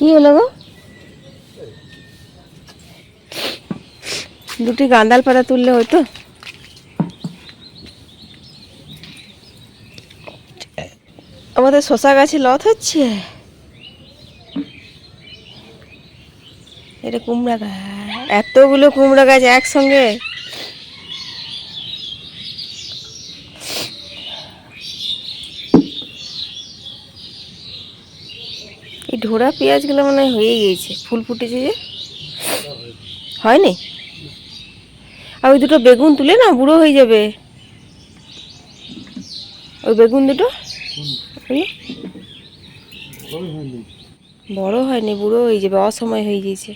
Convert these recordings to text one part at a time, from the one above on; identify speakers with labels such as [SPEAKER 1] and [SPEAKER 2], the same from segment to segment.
[SPEAKER 1] কি হলো গো? দুটি গান্দাল পাতা তুললে হয়তো। আমাদের শশা গাছে লত হচ্ছে। এটা কুমড়া গাছ। এতগুলো কুমড়া গাছ একসঙ্গে? ঢোড়া পেঁয়াজগুলো মনে হয় গিয়েছে। ফুল ফুটেছে যে। হয়নি? আর ওই দুটো বেগুন তুলে না বুড়ো হয়ে যাবে। ওই বেগুন দুটো? বড় হয়নি, বুড়ো হয়ে যাবে, অসময় হয়ে গিয়েছে।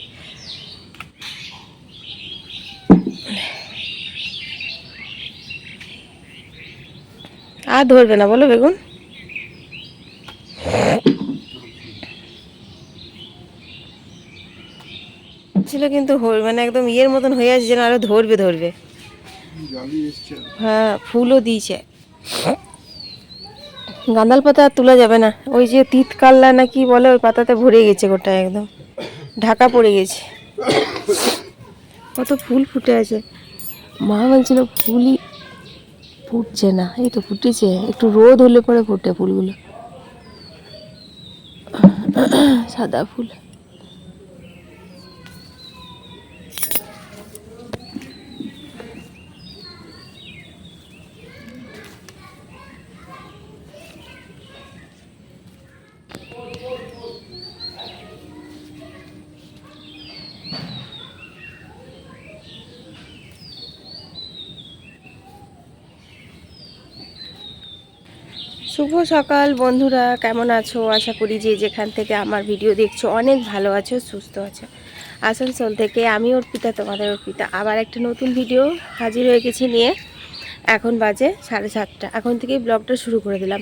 [SPEAKER 1] আর ধরবে না, বলো বেগুন। ছিল কিন্তু মানে একদম ইয়ের মতন হয়ে আছে যেন আরও ধরবে ধরবে। হ্যাঁ ফুলও দিয়েছে। গাঁদাল পাতা আর তোলা যাবে না। ওই যে তিত কাল্লা না কি বলে ওই পাতাতে ভরে গেছে গোটা একদম। ঢাকা পড়ে গেছে। কত ফুল ফুটে আছে। মা বলছিল ফুলই ফুটছে না। এই তো ফুটেছে। একটু রোদ হলে পরে ফুটে ফুলগুলো। সাদা ফুল। শুভ সকাল বন্ধুরা, কেমন আছো? আশা করি যে যেখান থেকে আমার ভিডিও দেখছ অনেক ভালো আছো, সুস্থ আছো। আসানসোল থেকে আমি অর্পিতা, তোমাদের অর্পিতা। আবার একটা নতুন ভিডিও হাজির হয়ে গেছি নিয়ে। এখন বাজে সাড়ে সাতটা। এখন থেকেই ব্লগটা শুরু করে দিলাম।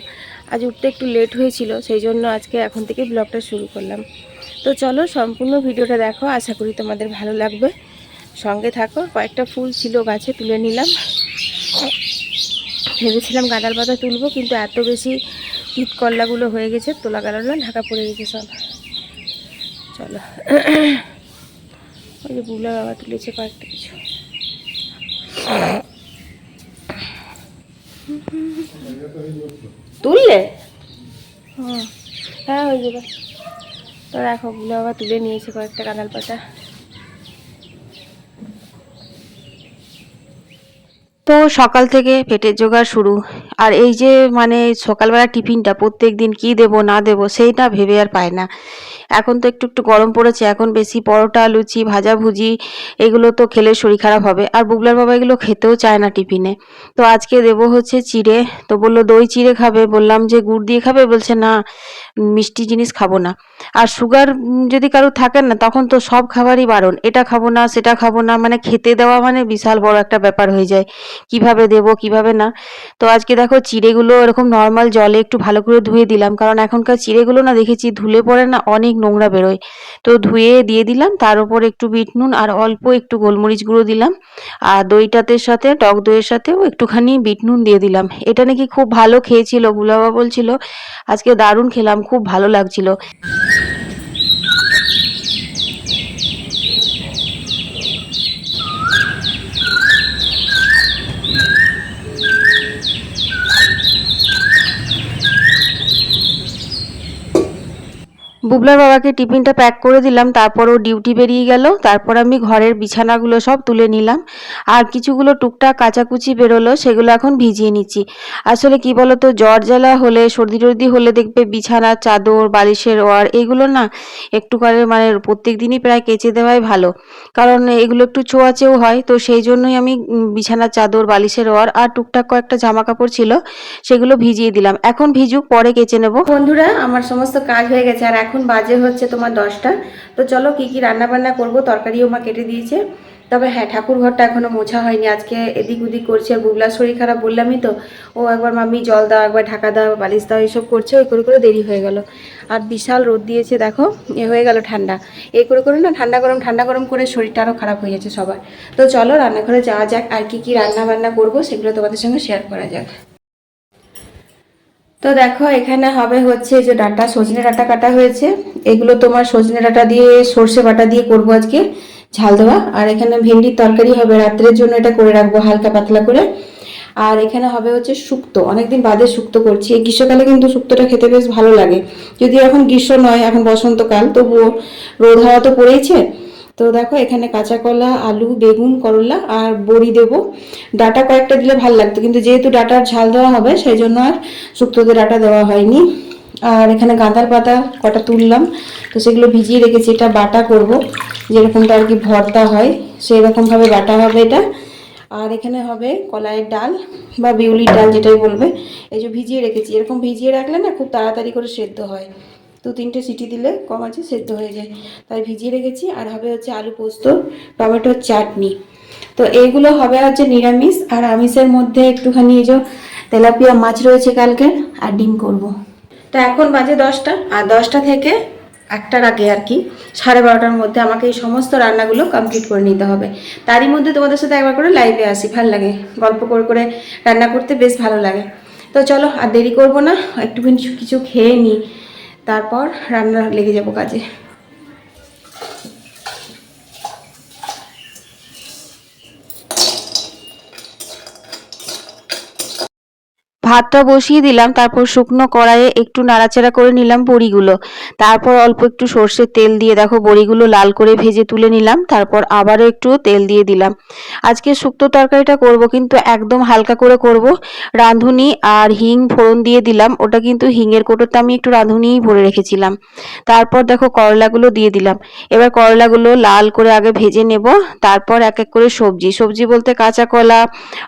[SPEAKER 1] আজ উঠতে একটু লেট হয়েছিল, সেই জন্য আজকে এখন থেকেই ব্লগটা শুরু করলাম। তো চলো সম্পূর্ণ ভিডিওটা দেখো, আশা করি তোমাদের ভালো লাগবে। সঙ্গে থাকো, কয়েকটা ফুল ছিল গাছে তুলে নিলাম। ভেবেছিলাম গাঁদাল পাতা তুলবো কিন্তু এত বেশি শীত করলাগুলো হয়ে গেছে তোলা গেল না ঢাকা পড়ে গেছে সব। চলো। ওই যে বুলা বাবা তুলেছে কয়েকটা কিছু। তুললে? হুম, হ্যাঁ হয়ে যাবে তো দেখো বুলা বাবা তুলে নিয়েছে কয়েকটা গাঁদাল পাতা। তো সকাল থেকে পেটের জোগাড় শুরু। আর এই যে মানে সকালবেলা টিফিনটা, প্রত্যেক দিন কী দেবো, না দেবো, সেইটা ভেবে আর পায় না। এখন তো একটু একটু গরম পড়েছে, এখন বেশি পরোটা, লুচি, ভাজাভুজি এগুলো তো খেলে শরীর খারাপ হবে। আর বুবলার বাবা এগুলো খেতেও চায় না টিফিনে। তো আজকে দেবো হচ্ছে চিড়ে। তো বলল, দই চিড়ে খাবে? বললাম, যে গুড় দিয়ে খাবে? বলছে, না, মিষ্টি জিনিস খাব না। আর সুগার যদি কারও থাকে না, তখন তো সব খাবারই বারণ। এটা খাব না, সেটা খাব না মানে খেতে দেওয়া মানে বিশাল বড় একটা ব্যাপার হয়ে যায়। কীভাবে দেব, কীভাবে না। তো আজকে দেখো চিড়েগুলো এরকম নর্মাল জলে একটু ভালো করে ধুয়ে দিলাম, কারণ এখনকার চিড়েগুলো না দেখেছি ধুলে পড়ে না, অনেক নোংরা বেরোয়। তো ধুয়ে দিয়ে দিলাম, তার উপর একটু বিট নুন আর অল্প একটু গোলমরিচ গুঁড়ো দিলাম। আর দইটাতে সাথে, টক দইয়ের সাথেও একটুখানি বিট নুন দিয়ে দিলাম। এটা নাকি খুব ভালো খেয়েছিল, বুলাবা বলছিল। আজকে দারুণ খেলাম, খুব ভালো লাগছিল। বুবলার বাবাকে টিফিনটা প্যাক করে দিলাম, তারপর ও ডিউটি বেরিয়ে গেল, তারপর আমি ঘরের বিছানাগুলো সব তুলে নিলাম। আর কিছুগুলো টুকটাক কাচাকুচি বেরোলো, সেগুলো এখন ভিজিয়ে নিচ্ছি। আসলে কি বলতো, জ্বর জ্বালা হলে, সর্দি টর্দি হলে দেখবে বিছানার চাদর, বালিশের ওয়ার, এগুলো না একটু করে মানে প্রত্যেক দিনই প্রায় কেচে দেওয়াই ভালো। কারণ এগুলো একটু ছোঁয়াচেও হয়, তো সেই জন্যই আমি বিছানার চাদর, বালিশের ওয়ার আর টুকটাক কয়েকটা জামা কাপড় ছিল, সেগুলো ভিজিয়ে দিলাম। এখন ভিজুক, পরে কেচে নেব। বন্ধুরা, আমার সমস্ত কাজ হয়ে গেছে, আর বাজে হচ্ছে তোমার দশটা। তো চলো কি কি রান্না বান্না করব, তরকারিও মা কেটে দিয়েছে। তবে হ্যাঁ ঠাকুর ঘরটা এখনও মোছা হয়নি, আজকে এদিক ওদিক করছে। আর শরীর খারাপ বললামই তো, ও একবার মাম্মি জল দাও, একবার ঢাকা দাও, বালিশ দাও, এসব করছে, ওই করে করে দেরি হয়ে গেল। আর বিশাল রোদ দিয়েছে, দেখো, এ হয়ে গেল ঠান্ডা। এই করে করে না ঠান্ডা গরম ঠান্ডা গরম করে শরীরটা আরও খারাপ হয়ে যাচ্ছে সবার। তো চলো রান্নাঘরে যাওয়া যাক, আর কি কি রান্না বান্না করব, সেগুলো তোমাদের সঙ্গে শেয়ার করা যাক। তো দেখো, এখানে হবে হচ্ছে যে ডাটা, সজনে ডাটা কাটা হয়েছে। এগুলো তোমার সজনে ডাটা দিয়ে, সর্ষে বাটা দিয়ে করব আজকে ঝাল দেওয়া। আর এখানে ভেন্ডির তরকারি হবে, রাত্রের জন্য এটা করে রাখব হালকা পাতলা করে। আর এখানে হবে হচ্ছে শুক্তো। অনেকদিন বাদে শুক্তো করছি। এই গ্রীষ্মকালে কিন্তু শুক্তোটা খেতে বেশ ভালো লাগে। যদি এখন গ্রীষ্ম নয়, এখন বসন্তকাল, তবুও রোদ হাওয়া তো পড়েইছে। তো দেখো, এখানে কাঁচা কলা, আলু, বেগুন, করলা আর বড়ি দেবো। ডাটা কয়েকটা দিলে ভালো লাগতো, কিন্তু যেহেতু ডাটার ঝাল দেওয়া হবে, সেই জন্য আর শুক্তোতে ডাটা দেওয়া হয়নি। আর এখানে গাঁদার পাতা কটা তুললাম, তো সেগুলো ভিজিয়ে রেখেছি, এটা বাটা করব। যেরকমটা আর কি ভর্তা হয় সেই রকমভাবে বাটা হবে এটা। আর এখানে হবে কলাইয়ের ডাল বা বিউলির ডাল যেটাই বলবে। এই যে ভিজিয়ে রেখেছি, এরকম ভিজিয়ে রাখলে না খুব তাড়াতাড়ি করে সেদ্ধ হয়। দু তিনটে সিটি দিলে কম আছে, সেদ্ধ হয়ে যায়। তাই ভিজিয়ে রেখেছি, আর হবে হচ্ছে আলু পোস্ত টমেটোর চাটনি। তো এইগুলো হবে হচ্ছে নিরামিষ, আর আমিষের মধ্যে একটুখানি এই যে তেলাপিয়া মাছ রয়েছে কালকে, আর ডিম করব। তো এখন বাজে দশটা, আর দশটা থেকে একটার আগে আর কি, সাড়ে বারোটার মধ্যে আমাকে এই সমস্ত রান্নাগুলো কমপ্লিট করে নিতে হবে। তারই মধ্যে তোমাদের সাথে একবার করে লাইভে আসি, ভালো লাগে। গল্প করে করে রান্না করতে বেশ ভালো লাগে। তো চলো, আর দেরি করব না, একটুখানি কিছু খেয়ে নিই তারপর রান্না লেগে যাব কাজে। ভাতটা বসিয়ে দিলাম, তারপর শুকনো কড়াইয়ে একটু নাড়াচাড়া করে নিলাম বড়িগুলো। তারপর অল্প একটু সর্ষের তেল দিয়ে দেখো বড়িগুলো লাল করে ভেজে তুলে নিলাম, তারপর আবারও একটু তেল দিয়ে দিলাম। আজকে শুক্তো তরকারিটা করব কিন্তু একদম হালকা করে করব। রাঁধুনি আর হিং ফোড়ন দিয়ে দিলাম, ওটা কিন্তু হিঙের কোটোতে আমি একটু রাঁধুনিই ভরে রেখেছিলাম। তারপর দেখো করলাগুলো দিয়ে দিলাম। এবার করলাগুলো লাল করে আগে ভেজে নেব, তারপর এক এক করে সবজি। সবজি বলতে কাঁচা কলা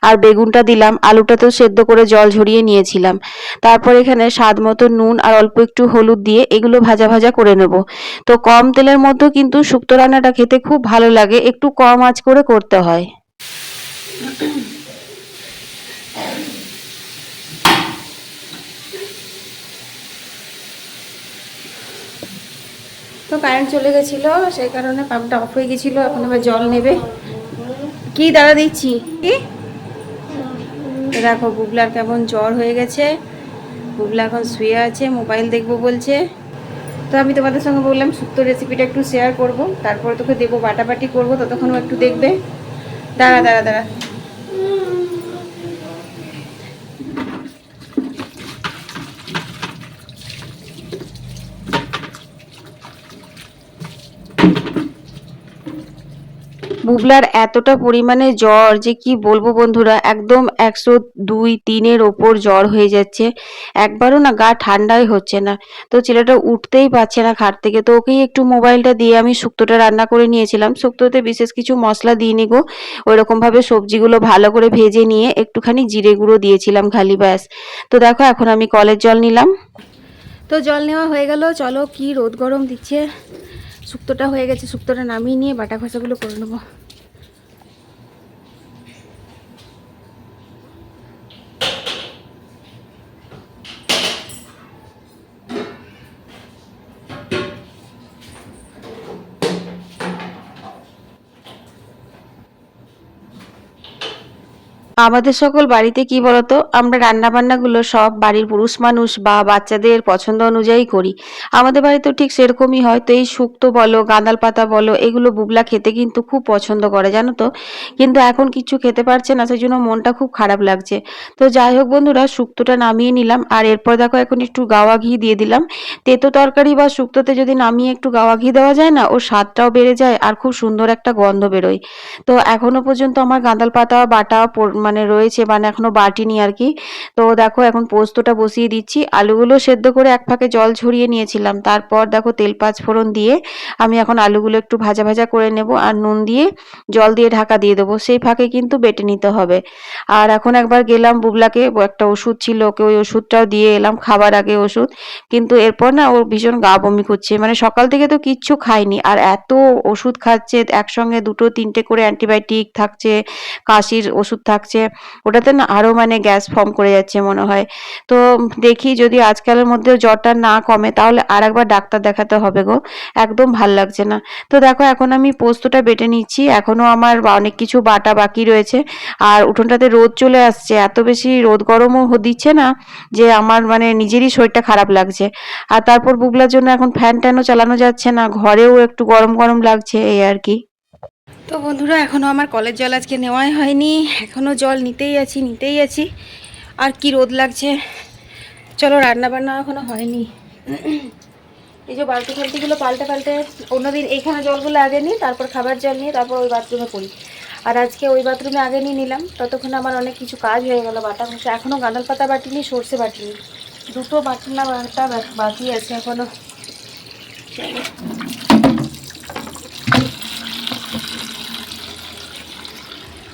[SPEAKER 1] আর বেগুনটা দিলাম, আলুটা তো সেদ্ধ করে জল ঝরিয়ে নিয়েছিলাম। তারপর এখানে স্বাদ মতো নুন আর অল্প একটু হলুদ দিয়ে এগুলো ভাজা ভাজা করে নেব। তো কম তেলের মধ্যেও কিন্তু শুক্তো রান্নাটা খেতে খুব ভালো লাগে, একটু কম আঁচ করে করতে হয়। তো কারেন্ট চলে গেছিল, সেই কারণে পাম্পটা অফ হয়ে গেছিল, এখন এবার জল নেবে। কি দাঁড়া দিচ্ছি? কি? তো দেখো, বুবলার কেমন জ্বর হয়ে গেছে। বুবলা এখন শুয়ে আছে, মোবাইল দেখব বলছে। তো আমি তোমাদের সঙ্গে বললাম শুক্তো রেসিপিটা একটু শেয়ার করব। তারপরে তোকে দেবো বাটাবাটি করব, ততক্ষণও একটু দেখবে। দাঁড়া দাঁড়া দাঁড়া। বুবলার এতটা পরিমাণে জ্বর যে কি বলব বন্ধুরা, একদম একশো দুই তিনের ওপর জ্বর হয়ে যাচ্ছে। একবারও না গা ঠান্ডাই হচ্ছে না। তো ছেলেটা উঠতেই পারছে না খাট থেকে। তো ওকেই একটু মোবাইলটা দিয়ে আমি শুক্তোটা রান্না করে নিয়েছিলাম। শুক্তোতে বিশেষ কিছু মশলা দিইনি গো। ওইরকমভাবে সবজিগুলো ভালো করে ভেজে নিয়ে একটুখানি জিরে গুঁড়ো দিয়েছিলাম খালি ব্যাস। তো দেখো এখন আমি কলের জল নিলাম। তো জল নেওয়া হয়ে গেল। চলো কি রোদ গরম দিচ্ছে। শুক্তোটা হয়ে গেছে। শুক্তোটা নামিয়ে নিয়ে বাটা খসাগুলো করে নেব। আমাদের সকল বাড়িতে কি বলতো? আমরা রান্না বান্নাগুলো সব বাড়ির পুরুষ মানুষ বা বাচ্চাদের পছন্দ অনুযায়ী করি। আমাদের বাড়িতেও ঠিক সেরকমই হয়। তো এই শুক্তো বলো, গাঁদাল পাতা বলো, এগুলো বুবলা খেতে কিন্তু খুব পছন্দ করে, জানো তো? কিন্তু এখন কিছু খেতে পারছে না সেই জন্য মনটা খুব খারাপ লাগছে। তো যাই হোক বন্ধুরা, শুক্তোটা নামিয়ে নিলাম। আর এরপর দেখো এখন একটু গাওয়া ঘি দিয়ে দিলাম। তেতো তরকারি বা শুক্তোতে যদি নামিয়ে একটু গাওয়া ঘি দেওয়া যায় না, ওর স্বাদটাও বেড়ে যায় আর খুব সুন্দর একটা গন্ধ বেরোয়। তো এখনও পর্যন্ত আমার গাঁদাল পাতা, বাটা মানে রয়েছে মানে এখনও বাটিনি আর কি। তো দেখো এখন পোস্তটা বসিয়ে দিচ্ছি। আলুগুলো সেদ্ধ করে এক ফাঁকে জল ঝরিয়ে নিয়েছিলাম। তারপর দেখো তেল পাঁচ ফোড়ন দিয়ে আমি এখন আলুগুলো একটু ভাজা ভাজা করে নেব আর নুন দিয়ে জল দিয়ে ঢাকা দিয়ে দেবো। সেই ফাঁকে কিন্তু বেটে নিতে হবে। আর এখন একবার গেলাম বুবলাকে, একটা ওষুধ ছিল, ওকে ওই ওষুধটাও দিয়ে এলাম খাবার আগে ওষুধ। কিন্তু এরপর না ওর ভীষণ গা বমি করছে। মানে সকাল থেকে তো কিচ্ছু খায়নি। আর এত ওষুধ খাচ্ছে, একসঙ্গে দুটো, তিনটে করে অ্যান্টিবায়োটিক থাকছে, কাশির ওষুধ থাকছে। লাগছে ওটাতে না আরও মানে গ্যাস ফর্ম করে যাচ্ছে মনে হয়। তো দেখি যদি আজকালের মধ্যে জ্বরটা না কমে তাহলে আর একবার ডাক্তার দেখাতে হবে গো। একদম ভালো লাগছে না। তো দেখো এখন আমি পোস্তটা বেটে নিচ্ছি। এখনও আমার অনেক কিছু বাটা বাকি রয়েছে। আর উঠোনটাতে রোদ চলে আসছে। এত বেশি রোদ গরমও দিচ্ছে না যে আমার মানে নিজেরই শরীরটা খারাপ লাগছে। আর তারপর বুগলার জন্য এখন ফ্যান ট্যানও চালানো যাচ্ছে না। ঘরেও একটু গরম গরম লাগছে, এই আর কি। তো বন্ধুরা এখনও আমার কলের জল আজকে নেওয়াই হয়নি। এখনও জল নিতেই আছি নিতেই আছি। আর কি রোদ লাগছে। চলো রান্না বান্না এখনও হয়নি। এই যে বালতি ফালতিগুলো পাল্টে পাল্টে, অন্যদিন এইখানে জলগুলো আগে নিই, তারপর খাবার জল নিয়ে তারপর ওই বাথরুমে করি আর আজকে ওই বাথরুমে আগে নিয়ে নিলাম। ততক্ষণে আমার অনেক কিছু কাজ হয়ে গেল, বাটা ঘষে। এখনও গাঁদাল পাতা বাটিনি, সর্ষে বাটিনি। দুটো বাটনা বাটা বাকি আছে এখনও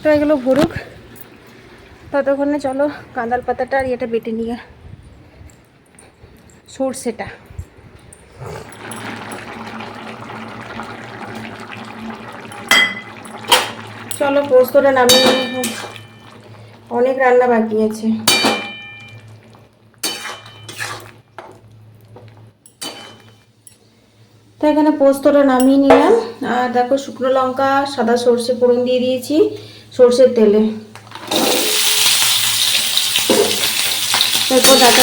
[SPEAKER 1] তো এগুলো ভরুক। ততক্ষণে চলো কাঁদাল পাতাটা আর ইয়েটা বেটে নিয়ে। সর্ষেটা। চলো পোস্তটা নামিয়ে। অনেক রান্না বাকি আছে। তো এখানে পোস্তটা নামিয়ে নিলাম। আর দেখো শুকনো লঙ্কা, সাদা সর্ষে ফোড়ন দিয়ে দিয়েছি। সর্ষের তেলে। তারপর করে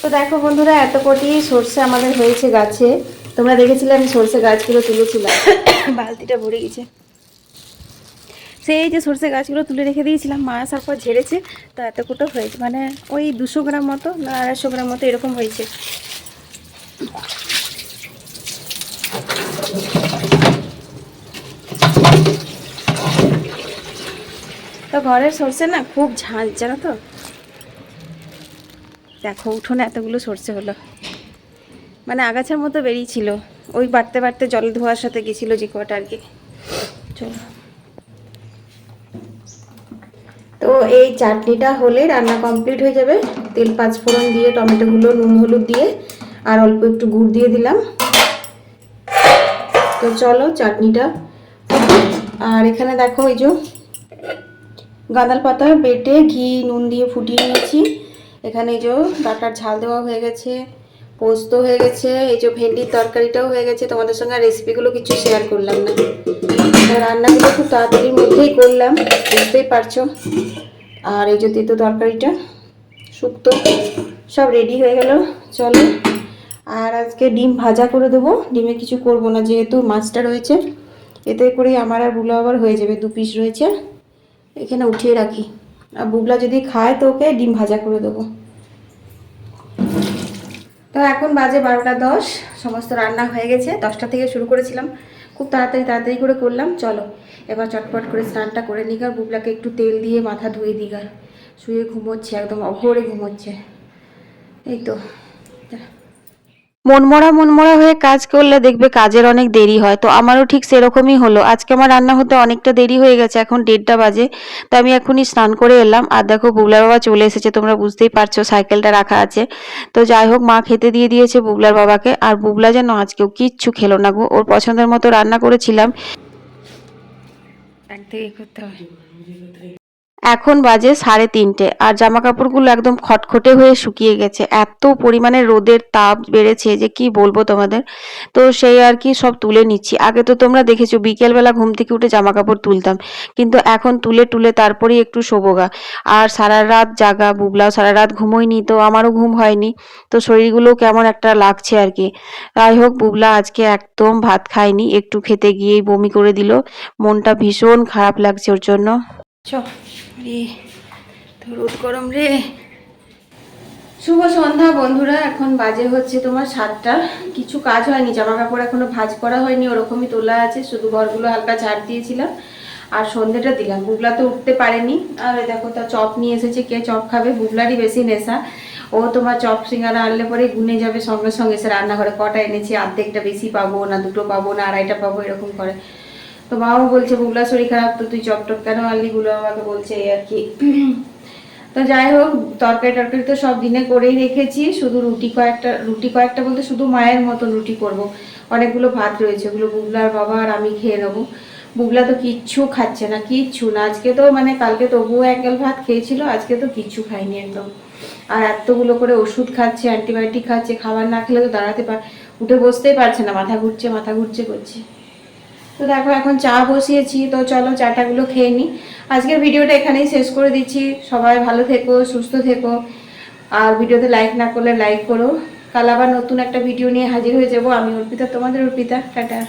[SPEAKER 1] তো দেখো বন্ধুরা এত কোটি সর্ষে আমাদের হয়েছে গাছে। তোমরা দেখেছিলে আমি সর্ষে গাছগুলো তুলেছিলাম। বালতিটা ভরে গেছে। সেই যে সর্ষে গাছগুলো তুলে রেখে দিয়েছিলাম, মা আসার পর ঝেড়েছে। তো এত কোটো হয়েছে মানে ওই দুশো গ্রাম মতো না আড়াইশো গ্রাম মতো এরকম হয়েছে। তো ঘরের সর্ষে না খুব ঝাঁঝ জানো তো? দেখো, উঠোনে এতগুলো সর্ষে হলো। মানে আগাছার মতো বেরিয়েছিল। ওই বাড়তে বাড়তে জল ধোয়ার সাথে গেছিল যে কটা আর কি। চলো তো এই চাটনিটা হলে রান্না কমপ্লিট হয়ে যাবে। তেল পাঁচ ফোড়ন দিয়ে, টমেটোগুলো, নুন হলুদ দিয়ে, আর অল্প একটু গুড় দিয়ে দিলাম। তো চলো চাটনিটা আর এখানে দেখো এই যে গাঁদাল পাতা বেটে ঘি, নুন দিয়ে ফুটিয়ে নিয়েছি। এখানে এই যে ডাটার ঝাল দেওয়া হয়ে গেছে, পোস্ত হয়ে গেছে, এই যে ভেন্ডির তরকারিটাও হয়ে গেছে। তোমাদের সঙ্গে রেসিপিগুলো কিছু শেয়ার করলাম না। রান্নাগুলো খুব তাড়াতাড়ির মধ্যেই করলাম, বুঝতেই পারছ। আর এই যে তেতো তরকারিটা, শুক্তো, সব রেডি হয়ে গেল, চলো। আর আজকে ডিম ভাজা করে দেবো, ডিমে কিছু করব না, যেহেতু মাছটা রয়েছে। এতে করেই আমার আর বুলো আবার হয়ে যাবে, দু পিস রয়েছে। এখানে উঠিয়ে রাখি। আর বুগলা যদি খায় তো ওকে ডিম ভাজা করে দেবো। তো এখন বাজে বারোটা দশ, সমস্ত রান্না হয়ে গেছে, দশটা থেকে শুরু করেছিলাম। খুব তাড়াতাড়ি তাড়াতাড়ি করে করলাম, চলো। এবার চটপট করে স্নানটা করে নিই আর বুবলাকে একটু তেল দিয়ে মাথা ধুয়ে দিই আর। শুয়ে ঘুমোচ্ছে, একদম অভরে ঘুমোচ্ছে। এই তো। মনমরা মনমরা হয়ে কাজ করলে দেখবে কাজের অনেক দেরি হয়। তো আমারও ঠিক সেরকমই হলো। আজকে আমার রান্না হতে অনেকটা দেরি হয়ে গেছে, এখন দেড়টা বাজে। তো আমি এখনই স্নান করে এলাম। আর দেখো বুবলার বাবা চলে এসেছে, তোমরা বুঝতেই পারছ সাইকেলটা রাখা আছে। তো যাই হোক, মা খেতে দিয়ে দিয়েছে বুবলার বাবাকে। আর বুবলা যেন আজকেও কিচ্ছু খেলো না গো। ওর পছন্দের মতো রান্না করেছিলাম। এক থেকে করতে হবে এখন বাজে সাড়ে তিনটে আর জামা কাপড়গুলো একদম খটখটে হয়ে শুকিয়ে গেছে। এত পরিমাণে রোদের তাপ বেড়েছে যে কি বলব তোমাদের? তো সেই আর কি সব তুলে নিচ্ছি। আগে তো তোমরা দেখেছ, বিকেলবেলা ঘুম থেকে উঠে জামা কাপড় তুলতাম। কিন্তু এখন তুলে তুলে তারপরেই একটু শোবোগা। আর সারা রাত জাগা বুবলাও সারা রাত ঘুমোয়নি তো আমারও ঘুম হয়নি। তো শরীরগুলো কেমন একটা লাগছে আর কি। যাই হোক, বুবলা আজকে একদম ভাত খায়নি। একটু খেতে গিয়েই বমি করে দিল। মনটা ভীষণ খারাপ লাগছে ওর জন্য। রে রোদ গরম রে। শুভ সন্ধ্যা বন্ধুরা, এখন বাজে হচ্ছে তোমার সাতটা। কিছু কাজ হয়নি জামা কাপড় এখনও ভাঁজ করা হয়নি, ওরকমই তোলা আছে, শুধু ঘরগুলো হালকা ঝাড় দিয়েছিলাম। আর সন্ধ্যেটা দিলাম বুগলা তো উঠতে পারেনি। আর দেখো, তা চপ নিয়ে এসেছে, কে চপ খাবে? বুগলারই বেশি নেশা। ও তোমার চপ সিঙ্গারা আনলে পরে গুনে যাবে সঙ্গে সঙ্গে। এসে রান্নাঘরে কটা এনেছি, অর্ধেকটা বেশি পাবো না, দুটো পাবো না, আড়াইটা পাবো, এরকম করে। তো মাও বলছে বুবলা শরীর খারাপ, তো তুই চপ টপ কেন আনলি? গুলো আমাকে বলছে এই আর কি। তো যাই হোক, তরকারি টরকারি তো সব দিনে করেই রেখেছি, শুধু রুটি কয়েকটা রুটি কয়েকটা বলতে শুধু মায়ের মতন রুটি করব। অনেকগুলো ভাত রয়েছে, ওগুলো বুবলার বাবা আর আমি খেয়ে নেব। বুবলা তো কিচ্ছু খাচ্ছে না, কিচ্ছু না। আজকে তো মানে কালকে তবুও এক গাল ভাত খেয়েছিল, আজকে তো কিচ্ছু খাইনি একদম। আর এতগুলো করে ওষুধ খাচ্ছে, অ্যান্টিবায়োটিক খাচ্ছে, খাবার না খেলে তো দাঁড়াতে পার উঠে বসতেই পারছে না, মাথা ঘুরছে মাথা ঘুরছে করছে। তো দেখো, এখন চা বসিয়েছি, তো চলো চাটাগুলো খেয়ে নিই। আজকের ভিডিওটা এখানেই শেষ করে দিচ্ছি। সবাই ভালো থেকো, সুস্থ থেকো। আর ভিডিওতে লাইক না করলে লাইক করো। কাল আবার নতুন একটা ভিডিও নিয়ে হাজির হয়ে যাব। আমি অর্পিতা, তোমাদের অর্পিতা। টাটা।